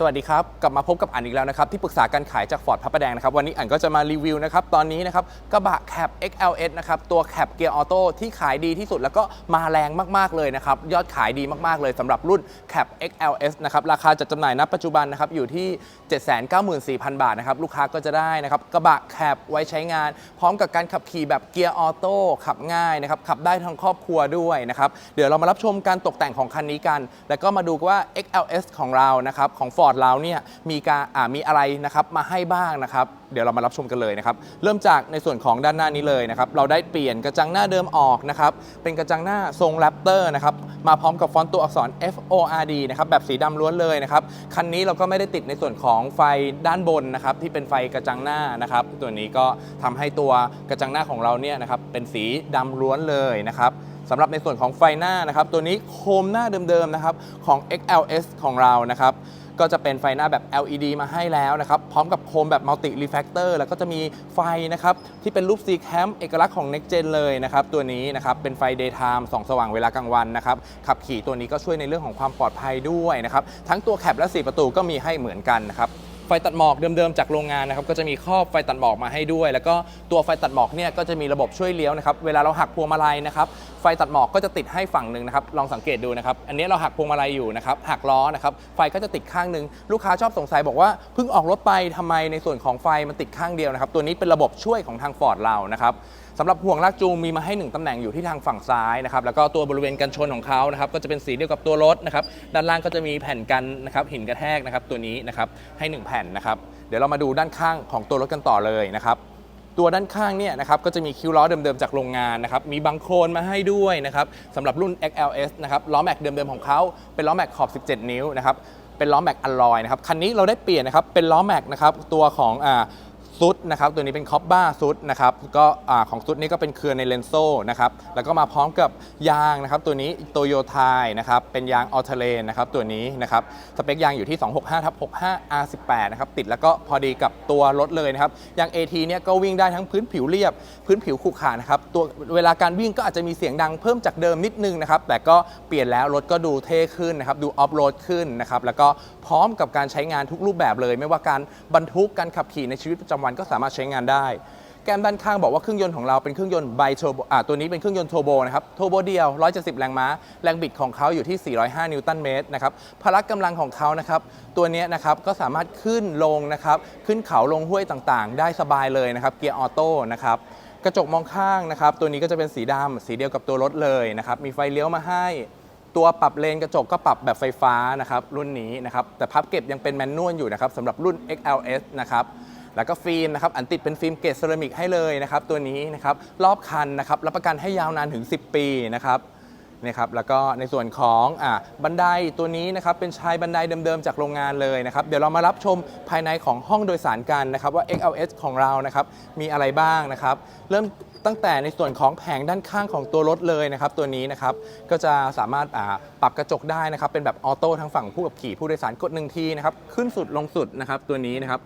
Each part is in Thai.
สวัสดีครับ กลับมาพบกับอันอีกแล้วนะครับที่ปรึกษาการขายจากฟอร์ดพระประแดงนะครับวันนี้อันก็จะมารีวิวนะครับตอนนี้นะครับกระบะแคป XLS นะครับตัวแคปเกียร์ออโต้ที่ขายดีที่สุดแล้วก็มาแรงมากๆเลยนะครับยอดขายดีมากๆเลยสำหรับรุ่นแคป XLS นะครับราคาจัดจำหน่ายณปัจจุบันนะครับอยู่ที่ 794,000 บาทนะครับลูกค้าก็จะได้นะครับกระบะแคปไว้ใช้งาน พร้อมกับการขับขี่แบบเกียร์ออโต้ขับง่ายนะครับขับได้ทั้งครอบครัวด้วยนะครับเดี๋ยวเรามารับชมการตกแต่งของคันนี้กัน แล้วก็มาดูว่า XLS ของเรานะครับของ Ford เราเนี่ยมีการมีอะไรนะครับมาให้บ้างนะครับเดี๋ยวเรามารับชมกันเลยนะครับเริ่มจากในส่วนของด้านหน้านี้เลยนะครับเราได้เปลี่ยนกระจังหน้าเดิมออกนะครับเป็นกระจังหน้าทรงแรปเตอร์นะครับมาพร้อมกับฟอนต์ตัวอักษร F O R D นะครับแบบสีดำล้วนเลยนะครับคันนี้เราก็ไม่ได้ติดในส่วนของไฟด้านบนนะครับที่เป็นไฟกระจังหน้านะครับตัวนี้ก็ทำให้ตัวกระจังหน้าของเราเนี่ยนะครับเป็นสีดำล้วนเลยนะครับสำหรับในส่วนของไฟหน้านะครับตัวนี้โคมหน้าเดิมๆนะครับของ XLS ของเรานะครับ ก็จะเป็นไฟหน้าแบบ LED มาให้แล้วนะครับ พร้อมกับโคมแบบ Multi Reflector แล้วก็จะมีไฟนะครับ ที่เป็นรูป C Cam เอกลักษณ์ของ Next Gen เลยนะครับ ตัวนี้นะครับ เป็นไฟ Daytime ส่องสว่างเวลากลางวันนะครับ ขับขี่ตัวนี้ก็ช่วยในเรื่องของความปลอดภัยด้วยนะครับ ทั้งตัวแคปและ 4 ประตูก็มีให้เหมือนกันนะครับ ไฟตัดหมอกเดิมๆจากโรงงานนะครับก็จะมีครอบไฟตัดหมอกมาให้ด้วย แล้วก็ตัวไฟตัดหมอกเนี่ยก็จะมีระบบช่วยเลี้ยวนะครับเวลาเราหักพวงมาลัยนะครับไฟตัดหมอกก็จะติดให้ฝั่งหนึ่งนะครับลองสังเกตดูนะครับอันนี้เราหักพวงมาลัยอยู่นะครับหักล้อนะครับไฟก็จะติดข้างหนึ่งลูกค้าชอบสงสัยบอกว่าเพิ่งออกรถไปทำไมในส่วนของไฟมันติดข้างเดียวนะครับตัวนี้เป็นระบบช่วยของทางฟอร์ดเรานะครับ สำหรับห่วงลากจูงมีมาให้ 1ตำแหน่งอยู่ที่ทางฝั่งซ้ายนะครับแล้วก็ตัวบริเวณกันชนของเขานะครับก็จะเป็นสีเดียวกับตัวรถนะครับด้านล่างก็จะมีแผ่นกันนะครับหินกระแทกนะครับตัวนี้นะครับให้ 1 แผ่นนะครับเดี๋ยวเรามาดูด้านข้างของตัวรถกันต่อเลยนะครับตัวด้านข้างเนี่ยนะครับก็จะมีคิ้วล้อเดิมๆจากโรงงานนะครับมีบังโคลนมาให้ด้วยนะครับสำหรับรุ่น XLS นะครับล้อแม็กเดิมๆของเขาเป็นล้อแม็กขอบ 17 นิ้วนะครับเป็นล้อแม็กอลลอยนะครับคันนี้เราได้เปลี่ยนนะครับเป็นล้อแม็กนะครับตัวของอ่า ซุดนะครับตัวนี้เป็นคอปบ้าซุดนะครับก็ของซุดนี้ก็เป็นเครือในเลนโซนะครับแล้วก็มาพร้อมกับยางนะครับตัวนี้โตโยไทนะครับเป็นยางออเทเลนนะครับตัวนี้นะครับสเปคยางอยู่ที่ 265ทับ65 R18 นะครับติดแล้วก็พอดีกับตัวรถเลยนะครับยาง AT เนี่ยก็วิ่งได้ทั้งพื้นผิวเรียบ พื้นผิวขรุขระนะครับตัวเวลาการวิ่งก็อาจจะมีเสียงดังเพิ่มจากเดิมนิดนึงนะครับแต่ก็เปลี่ยนแล้วรถก็ดูเท่ขึ้นนะครับดูออฟโรดขึ้นนะครับแล้วก็พร้อมกับการใช้งานทุกรูปแบบเลย ไม่ว่าการบรรทุกการขับขี่ในชีวิตประจำวันก็สามารถใช้งานได้ แก้มด้านข้างบอกว่าเครื่องยนต์ของเราเป็นเครื่องยนต์ไบโทโบอ่าตัวนี้เป็นเครื่องยนต์โทโบนะครับโทโบเดียว 170 แรงม้า แรงบิดของเขาอยู่ที่ 405 นิวตันเมตรนะครับพละกำลังของเขานะครับตัวนี้นะครับก็สามารถขึ้นลงนะครับขึ้นเขาลงห้วยต่างๆ ได้สบายเลยนะครับเกียร์ออโต้นะครับกระจกมองข้างนะครับตัวนี้ก็จะเป็นสีดำสีเดียวกับตัวรถเลยนะครับมีไฟเลี้ยวมาให้ตัวปรับเลนกระจกก็ปรับแบบไฟฟ้านะครับรุ่นนี้นะครับแต่พับเก็บยังเป็นแมนนวลอยู่นะครับสำหรับรุ่น XLS นะครับ แล้วก็ฟิล์มนะครับอันติดเป็นฟิล์มเกรดเซรามิกให้เลยนะครับตัวนี้นะครับรอบคันนะครับรับประกันให้ยาวนานถึง 10 ปีนะครับนะครับแล้วก็ในส่วนของอบันไดตัวนี้นะครับเป็นชายบันไดเดิมๆจากโรงงานเลยนะครับเดี๋ยวเรามารับชมภายในของห้องโดยสารกันนะครับว่า XLS ของเรานะครับมีอะไรบ้างนะครับเริ่มตั้งแต่ในส่วนของแผงด้านข้างของตัวรถเลยนะครับตัวนี้นะครับก็จะสามารถปรับกระจกได้นะครับเป็นแบบออโต้ทั้งฝั่งผู้ขับขี่ผู้โดยสารกดหนึ่งทีนะครับขึ้นสุดลงสุดนะครับตัวนี้นะครับ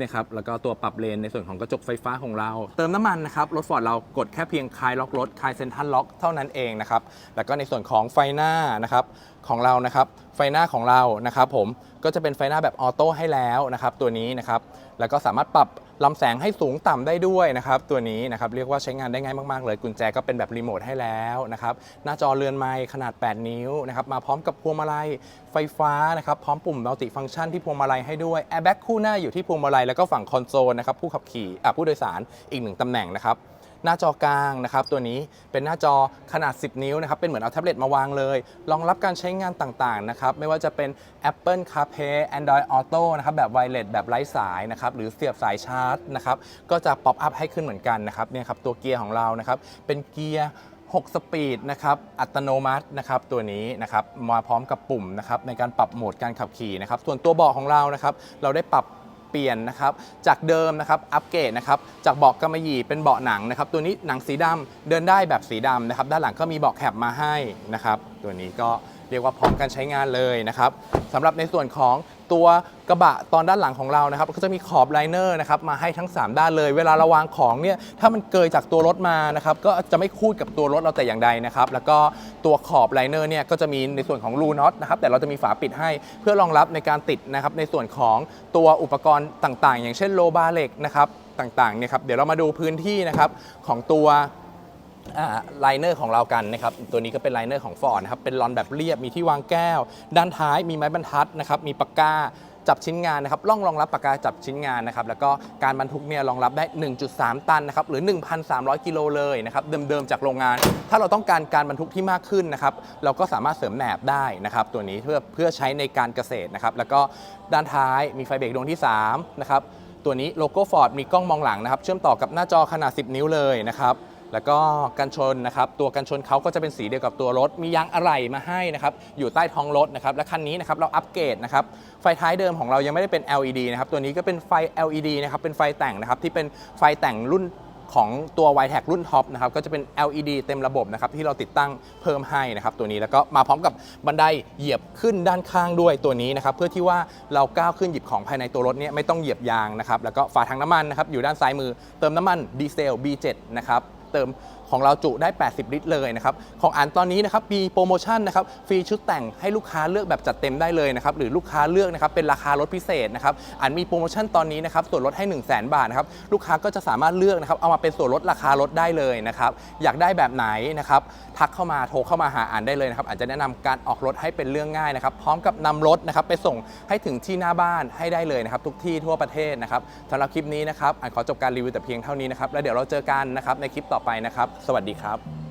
นี่ยครับแล้วก็ตัวปรับเลนในส่วนของกระจกไฟฟ้าของเรา เติมน้ำมันนะครับรถฟอร์ดเรากดแค่เพียงคลายล็อกรถคลายเซ็นทรัลล็อกเท่านั้นเองนะครับแล้วก็ในส่วนของไฟหน้านะครับ ของเรานะครับไฟหน้าของเรานะครับผมก็จะเป็นไฟหน้าแบบออโต้ให้แล้วนะครับตัวนี้นะครับแล้วก็สามารถปรับลำแสงให้สูงต่ำได้ด้วยนะครับตัวนี้นะครับเรียกว่าใช้งานได้ง่ายมากๆ เลยกุญแจก็เป็นแบบรีโมทให้แล้วนะครับหน้าจอเรือนไม้ขนาด 8 นิ้วนะครับมาพร้อมกับพวงมาลัยไฟฟ้านะครับพร้อมปุ่มมัลติฟังก์ชันที่พวงมาลัยให้ด้วยแอร์แบ็กคู่หน้าอยู่ที่พวงมาลัยแล้วก็ฝั่งคอนโซลนะครับผู้ขับขี่อะผู้โดยสารอีกหนึ่งตำแหน่งนะครับ หน้าจอกลางนะครับตัวนี้เป็นหน้าจอขนาด 10 นิ้วนะครับเป็นเหมือนเอาแท็บเล็ตมาวางเลย รองรับการใช้งานต่างๆนะครับไม่ว่าจะเป็น Apple CarPlay Android Auto นะครับแบบไวเลสแบบไร้สายนะครับหรือเสียบสายชาร์จนะครับก็จะป๊อปอัพให้ขึ้นเหมือนกันนะครับเนี่ยครับตัวเกียร์ของเรานะครับเป็นเกียร์6 สปีดนะครับอัตโนมัตินะครับตัวนี้นะครับมาพร้อมกับปุ่มนะครับในการปรับโหมดการขับขี่นะครับส่วนตัวเบาะของเรานะครับเราได้ปรับ ปลี่ยนนะครับจากเดิมนะครับอัปเกรดนะครับจากเบาะกำมะหยี่เป็นเบาะหนังนะครับตัวนี้หนังสีดำเดินได้แบบสีดำนะครับด้านหลังก็มีเบาะแคปมาให้นะครับตัวนี้ก็เรียกว่าพร้อมการใช้งานเลยนะครับสำหรับในส่วนของ ตัวกระบะตอนด้านหลังของเรานะครับก็จะมีขอบไลเนอร์นะครับมาให้ทั้ง 3 ด้านเลย เวลาเราวางของเนี่ยถ้ามันเกยจากตัวรถมานะครับก็จะไม่คูดกับตัวรถเราแต่อย่างใดนะครับแล้วก็ตัวขอบไลเนอร์เนี่ยก็จะมีในส่วนของรูน็อตนะครับแต่เราจะมีฝาปิดให้เพื่อรองรับในการติดนะครับในส่วนของตัวอุปกรณ์ต่างๆ อย่างเช่นโลบาเหล็กนะครับต่างๆเนี่ยครับเดี๋ยวเรามาดูพื้นที่นะครับของตัว ไลเนอร์ของเรากันนะครับตัวนี้ก็เป็นไลเนอร์ของฟอร์ดนะครับเป็นลอนแบบเรียบมีที่วางแก้ว ด้านท้ายมีไม้บรรทัดนะครับมีปากกาจับชิ้นงานนะครับร่องรองรับปากกาจับชิ้นงานนะครับแล้วก็การบรรทุกเนี่ยรองรับได้ 1.3 ตันนะครับหรือ 1,300 กิโลเลยนะครับเดิมๆจากโรงงาน ถ้าเราต้องการการบรรทุกที่มากขึ้นนะครับเราก็สามารถเสริมแหนบได้นะครับตัวนี้เพื่อเพื่อใช้ในการเกษตรนะครับแล้วก็ด้านท้ายมีไฟเบรกดวงที่3นะครับตัวนี้โลโก้ฟอร์ดมีกล้องมองหลังนะครับเชื่อมต่อกับหน้าจอขนาด 10 นิ้วเลยนะครับ แล้วก็กันชนนะครับตัวกันชนเขาก็จะเป็นสีเดียวกับตัวรถ มียางอะไหล่มาให้นะครับอยู่ใต้ท้องรถนะครับและคันนี้นะครับเราอัปเกรดนะครับไฟท้ายเดิมของเรายังไม่ได้เป็น LED นะครับตัวนี้ก็เป็นไฟ LED นะครับเป็นไฟแต่งนะครับที่เป็นไฟแต่งรุ่นของตัว y t e c รุ่นท็อปนะครับก็จะเป็น LED เต็มระบบนะครับที่เราติดตั้งเพิ่มให้นะครับตัวนี้แล้วก็มาพร้อมกับบันไดเหยียบขึ้นด้านข้างด้วยตัวนี้นะครับเพื่อที่ว่าเราก้าวขึ้นหยิบของภายในตัวรถเนี่ยไม่ต้องเหยียบยางนะครับแล้วก็ฝาถังน้ำมันนะครับอยู่ด้านซ้ายมือเติมน้ำมันดีเซล B7 นะครับ เติมของเราจุได้ 80 ลิตรเลยนะครับของอันตอนนี้นะครับมีโปรโมชั่นนะครับฟรีชุดแต่งให้ลูกค้าเลือกแบบจัดเต็มได้เลยนะครับหรือลูกค้าเลือกนะครับเป็นราคาลดพิเศษนะครับอันมีโปรโมชั่นตอนนี้นะครับส่วนลดให้ 1 0 0 0 0แบาทนะครับลูกค้าก็จะสามารถเลือกนะครับเอามาเป็นส่วนลดราคาลดได้เลยนะครับอยากได้แบบไหนนะครับทักเข้ามาโทรเข้ามาหาอันได้เลยนะครับอาจจะแนะนำการออกรถให้เป็นเรื่องง่ายนะครับพร้อมกับนำรถนะครับไปส่งให้ถึงที่หน้าบ้านให้ได้เลยนะครับทุกที่ทั่วประเทศนะครับสำหรับคลิปนี้นะครับอันขอจบการรีวิวแต่เพียงเท่านี้นะครับแล้วเดี๋ยวเราเจอกันนะครับในคลิปต่อไปนะครับสวัสดีครับ